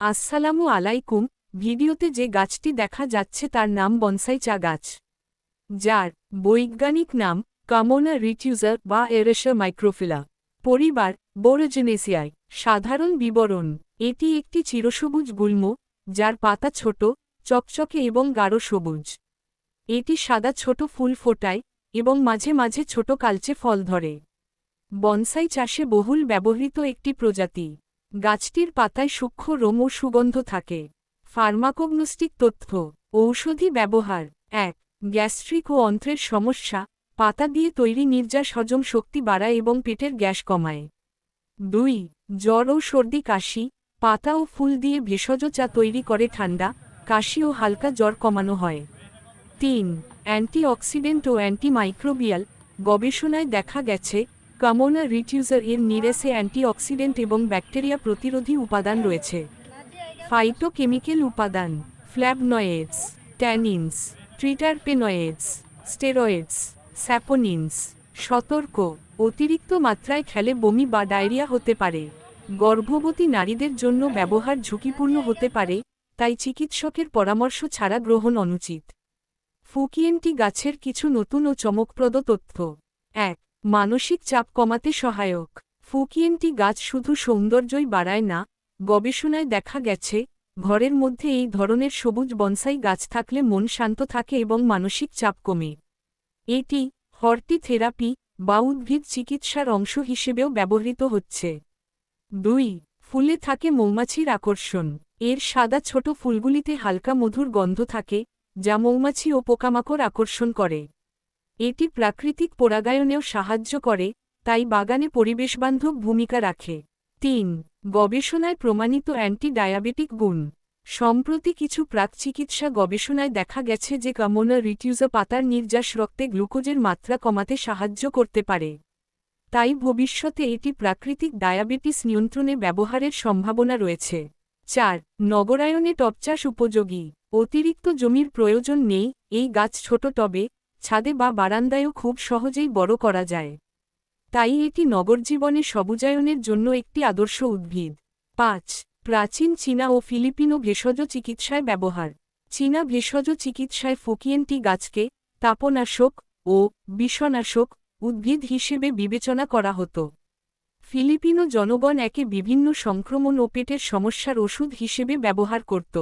আসসালামু আলাইকুম, ভিডিওতে যে গাছটি দেখা যাচ্ছে তার নাম বনসাই চা গাছ। যার বৈজ্ঞানিক নাম কামোনা রিটিউজার বা এরেশা মাইক্রোফিলা। পরিবার, বোরোজেনেসিয়ায়। সাধারণ বিবরণ, এটি একটি চিরসবুজ গুল্ম, যার পাতা ছোট, চকচকে এবং গাঢ় সবুজ। এটি সাদা ছোট ফুল ফোটায় এবং মাঝে মাঝে ছোট কালচে ফল ধরে। বনসাই চাষে বহুল ব্যবহৃত একটি প্রজাতি। গাছটির পাতায় সূক্ষ্ম রোম ও সুগন্ধ থাকে। ফার্মাকোগনোস্টিক তথ্য, ঔষধি ব্যবহার, এক, গ্যাস্ট্রিক ও অন্ত্রের সমস্যা, পাতা দিয়ে তৈরি নির্যাস হজম শক্তি বাড়ায় এবং পেটের গ্যাস কমায়। দুই, জ্বর ও সর্দি কাশি, পাতা ও ফুল দিয়ে ভেষজ চা তৈরি করে ঠান্ডা, কাশি ও হালকা জ্বর কমানো হয়। তিন, অ্যান্টিঅক্সিডেন্ট ও অ্যান্টিমাইক্রোবিয়াল গবেষণায় দেখা গেছে কামোনা রিটিউজার এর নিরেসে অ্যান্টিঅক্সিডেন্ট এবং ব্যাকটেরিয়া প্রতিরোধী উপাদান রয়েছে। ফাইটোকেমিক্যাল উপাদান flavonoids tannins triterpenoids steroids saponins সতর্ক, অতিরিক্ত মাত্রায় খেলে বমি বা ডায়রিয়া হতে পারে। গর্ভবতী নারীদের জন্য ব্যবহার ঝুঁকিপূর্ণ হতে পারে, তাই চিকিৎসকের পরামর্শ ছাড়া গ্রহণ অনুচিত। ফুকিয়েন্টি গাছের কিছু নতুন ও চমকপ্রদ তথ্য। এক মানসিক চাপ কমাতে সহায়ক। ফুকিয়েন্টি গাছ শুধু সৌন্দর্যই বাড়ায় না, গবেষণায় দেখা গেছে, ঘরের মধ্যে এই ধরনের সবুজ বনসাই গাছ থাকলে মন শান্ত থাকে এবং মানসিক চাপ কমে। এটি হর্টি থেরাপি বা উদ্ভিদ চিকিৎসার অংশ হিসেবেও ব্যবহৃত হচ্ছে। দুই, ফুলে থাকে মৌমাছির আকর্ষণ। এর সাদা ছোট ফুলগুলিতে হালকা মধুর গন্ধ থাকে, যা মৌমাছি ও পোকামাকড় আকর্ষণ করে। এটি প্রাকৃতিক পরাগায়নেও সাহায্য করে, তাই বাগানে পরিবেশবান্ধব ভূমিকা রাখে। তিন, গবেষণায় প্রমাণিত অ্যান্টি ডায়াবেটিক গুণ। সম্প্রতি কিছু প্রাকচিকিৎসা গবেষণায় দেখা গেছে যে কামোনা রিটিউজা পাতার নির্যাস রক্তে গ্লুকোজের মাত্রা কমাতে সাহায্য করতে পারে। তাই ভবিষ্যতে এটি প্রাকৃতিক ডায়াবেটিস নিয়ন্ত্রণে ব্যবহারের সম্ভাবনা রয়েছে। চার, নগরায়নে টপচাষ উপযোগী। অতিরিক্ত জমির প্রয়োজন নেই, এই গাছ ছোট টবে ছাদে বা বারান্দায়ও খুব সহজেই বড় করা যায়। তাই এটি নগরজীবনে সবুজায়নের জন্য একটি আদর্শ উদ্ভিদ। পাঁচ, প্রাচীন চীনা ও ফিলিপিনো ভেষজ চিকিৎসায় ব্যবহার। চীনা ভেষজ চিকিৎসায় ফুকিয়েন্টি গাছকে তাপনাশক ও বিষনাশক উদ্ভিদ হিসেবে বিবেচনা করা হতো। ফিলিপিনো জনগণ একে বিভিন্ন সংক্রমণ ও পেটের সমস্যার ওষুধ হিসেবে ব্যবহার করত।